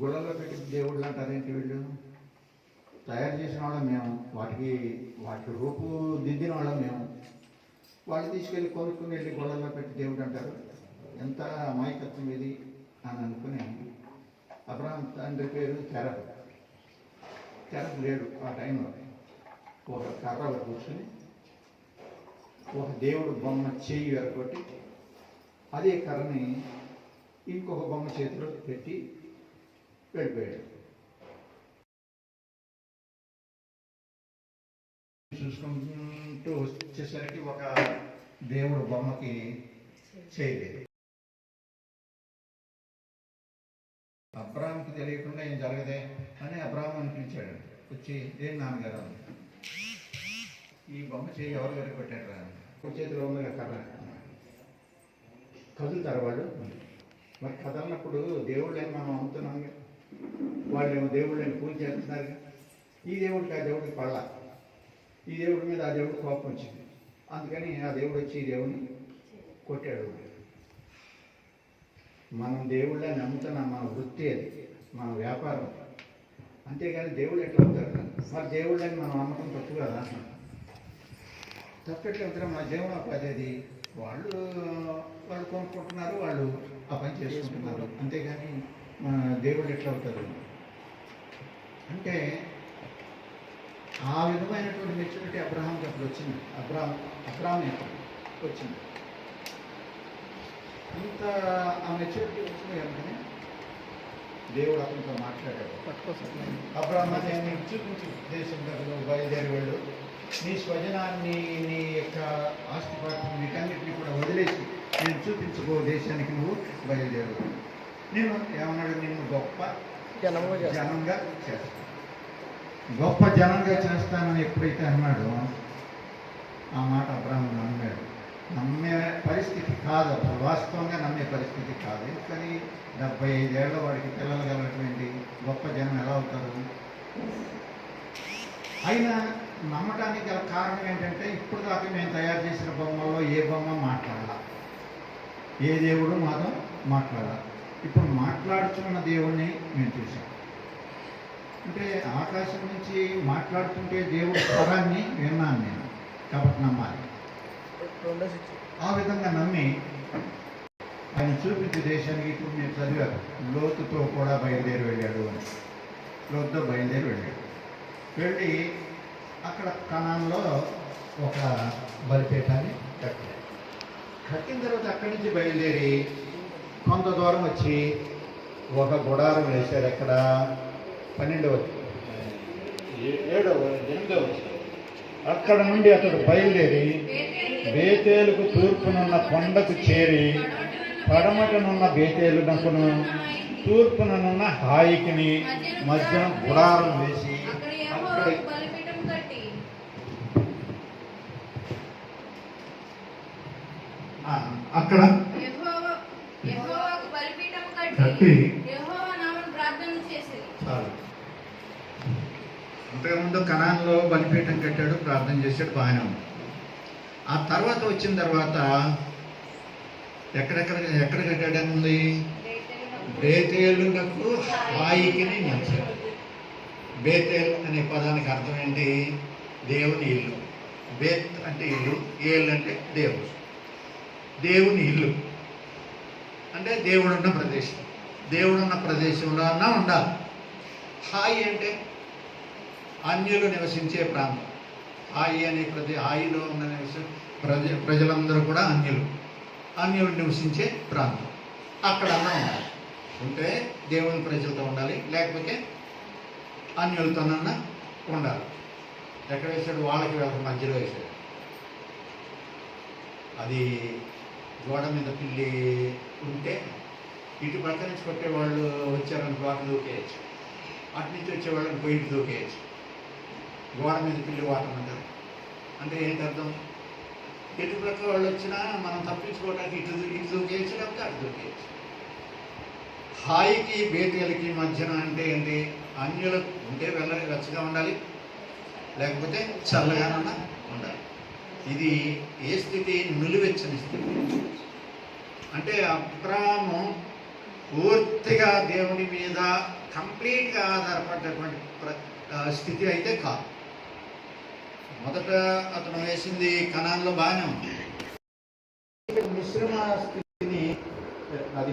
గుళ్ళల్లో పెట్టి దేవుళ్ళు అంటారేంటి వీళ్ళు? తయారు చేసిన వాళ్ళం మేము. వాటికి వాటి రూపు దిద్దిన వాళ్ళం మేము. వాళ్ళు తీసుకెళ్ళి కొనుక్కుని వెళ్ళి గుళ్ళల్లో పెట్టి దేవుడు అంటారు. ఎంత అమాయకత్వం ఇది అని అనుకుని అబ్రహం తండ్రి పేరు తెరపు. తెరపు లేడు ఆ టైంలో. ఒక కర్రలో కూర్చొని ఒక దేవుడు బొమ్మ చేయి ఎరగొట్టి అదే కర్రని ఇంకొక బొమ్మ చేతిలో పెట్టి వెళ్ళిపోయాడు చూసుకుంటూ వచ్చేసరికి ఒక దేవుడు బొమ్మకి చేయలేదు. అబ్రాహాంకి తెలియకుండా ఏం జరగదే అని అబ్రాహ్మ అనిపించాడు. వచ్చి ఏం నాన్నగారు ఈ బొమ్మ చేయి ఎవరు దగ్గర పెట్టాడు రా చేతిలో ఉంది కర్ర. కదులుతారు వాళ్ళు. మరి కదలనప్పుడు దేవుళ్ళని మనం అమ్ముతున్నాం? వాళ్ళు ఏమో దేవుళ్ళని పూజ చేస్తున్నారు. ఈ దేవుడికి ఆ దేవుడికి పళ్ళ. ఈ దేవుడి మీద ఆ దేవుడికి కోపం వచ్చింది. అందుకని ఆ దేవుడు వచ్చి ఈ దేవుడిని కొట్టాడు. మనం దేవుళ్ళని నమ్ముతున్నాం మన వృత్తి అది మన వ్యాపారం అంతేగాని దేవుడు ఎట్లా అవుతారు మరి దేవుళ్ళని మనం నమ్మకం తప్పు కదా? తప్పెట్లు ఉంటారు మన జీవనోపాధి అది. వాళ్ళు వాళ్ళు కొనుక్కుంటున్నారు వాళ్ళు ఆ పని చేసుకుంటున్నారు. అంతేగాని మన దేవుడు ఎట్లా అవుతారు? అంటే ఆ విధమైనటువంటి మెచ్యూరిటీ అబ్రహాంకి అప్పుడు వచ్చింది. అబ్రహాం అబ్రహాం వచ్చింది? ఇంత ఆ మెచ్యూరిటీ వచ్చింది కనుకనే దేవుడు అతనితో మాట్లాడాడు. అబ్రహ్మ నేను చూపించి. దేశం దగ్గర బయలుదేరి వెళ్ళు నీ స్వజనాన్ని నీ యొక్క ఆస్తిపాట్లు వీటన్నిటిని కూడా వదిలేసి నేను చూపించుకో దేశానికి నువ్వు బయలుదేరు. నేను ఏమన్నాడు? నిన్ను గొప్ప. జనంగా చేస్తాను గొప్ప జనంగా చేస్తానని ఎప్పుడైతే అన్నాడో ఆ మాట అబ్రాహ్మ నమ్మాడు. నమ్మే పరిస్థితి కాదు వాస్తవంగా నమ్మే పరిస్థితి కాదు. కానీ డెబ్బై ఐదేళ్ళ వాడికి పిల్లలు కలగటువంటి గొప్ప జనం ఎలా అవుతారు? అయినా నమ్మటానికి గల కారణం ఏంటంటే ఇప్పుడు దాకా మేము తయారు చేసిన బొమ్మల్లో ఏ బొమ్మ మాట్లాడాల? ఏ దేవుడు మాతో మాట్లాడాలి? ఇప్పుడు మాట్లాడుతున్న దేవుణ్ణి మేము చూసాం అంటే ఆకాశం నుంచి మాట్లాడుతుంటే దేవుడి స్వరాన్ని విన్నాను నేను. కాబట్టి నమ్మాలి. ఆ విధంగా నమ్మి ఆయన చూపించే దేశానికి ఇప్పుడు నేను చదివాను. లోతుతో కూడా బయలుదేరి వెళ్ళాడు అని. లోతుతో బయలుదేరి వెళ్ళాడు. వెళ్ళి అక్కడ కణంలో ఒక బలిపీఠాన్ని కట్టారు కట్టిన తర్వాత అక్కడి నుంచి బయలుదేరి కొంత దూరం వచ్చి ఒక గుడారం వేశారు. ఎక్కడ? పన్నెండవ ఏ- ఏడవ ఎనిమిదవ అక్కడ నుండి అతడు బయలుదేరి బేతేలుకు తూర్పునున్న కొండకు చేరి పడమటనున్న బేతేలునకును తూర్పుననున్న హాయికిని మధ్యన గుడారం వేసి అక్కడ అక్కడ యెహోవాకు బలిపీఠం కట్టి ఆ, అక్కడ కట్టి అంతకుముందు కణాల్లో బలిపీఠం కట్టాడు ప్రార్థన చేశాడు బాగానే ఉంది. ఆ తర్వాత వచ్చిన తర్వాత ఎక్కడెక్కడ ఎక్కడ కట్టాడని ఉంది బేతేలునకు హాయికిని నచ్చాడు బేతేల్ అనే పదానికి అర్థం ఏంటి? దేవుని ఇల్లు. బేత్ అంటే ఇల్లు ఏల్ అంటే దేవుడు. దేవుని ఇల్లు. అంటే దేవుడు ఉన్న ప్రదేశం. దేవుడు ఉన్న ప్రదేశంలో అన్నా ఉండాలి. హాయి అంటే అన్యులు నివసించే ప్రాంతం. హాయి అనే ప్రతి హాయిలో ఉన్న నివసి ప్రజ ప్రజలందరూ కూడా అన్యులు. అన్యులు నివసించే ప్రాంతం. అక్కడ అన్నా ఉండాలి. ఉంటే దేవుని ప్రజలతో ఉండాలి. లేకపోతే అన్యులతోనన్నా ఉండాలి. ఎక్కడ వేశాడు? వాళ్ళకి వీళ్ళకి మధ్యలో వేశాడు అది గోడ మీద పిల్లి ఉంటే ఇటు పక్క నుంచి కొట్టేవాళ్ళు వచ్చారనుకో అటు దూకేయచ్చు. అటు నుంచి వచ్చేవాళ్ళని పోయి ఇటు దూకేయచ్చు. గోడ మీద పిల్లి వాటం అంటారు. అంటే ఏంటి అర్థం? ఎటు ప్రక్క వాళ్ళు వచ్చినా మనం తప్పించుకోవడానికి ఇటు ఇటు దూకేయచ్చు లేకపోతే అటు దూకేయచ్చు. హాయికి బేతేలకి మధ్యన అంటే ఏంటి? అన్యులకు ఉంటే వెళ్ళాలి రచ్చగా ఉండాలి. లేకపోతే చల్లగానన్నా ఉండాలి. ఇది ఏ స్థితి? నిలువెచ్చని స్థితి. అంటే అబ్రాము పూర్తిగా దేవుని మీద కంప్లీట్గా ఆధారపడ్డటువంటి స్థితి అయితే కాదు. మొదట అతను వేసింది కణాల్లో బాగానే ఉంది. మిశ్రమ స్థితిని అది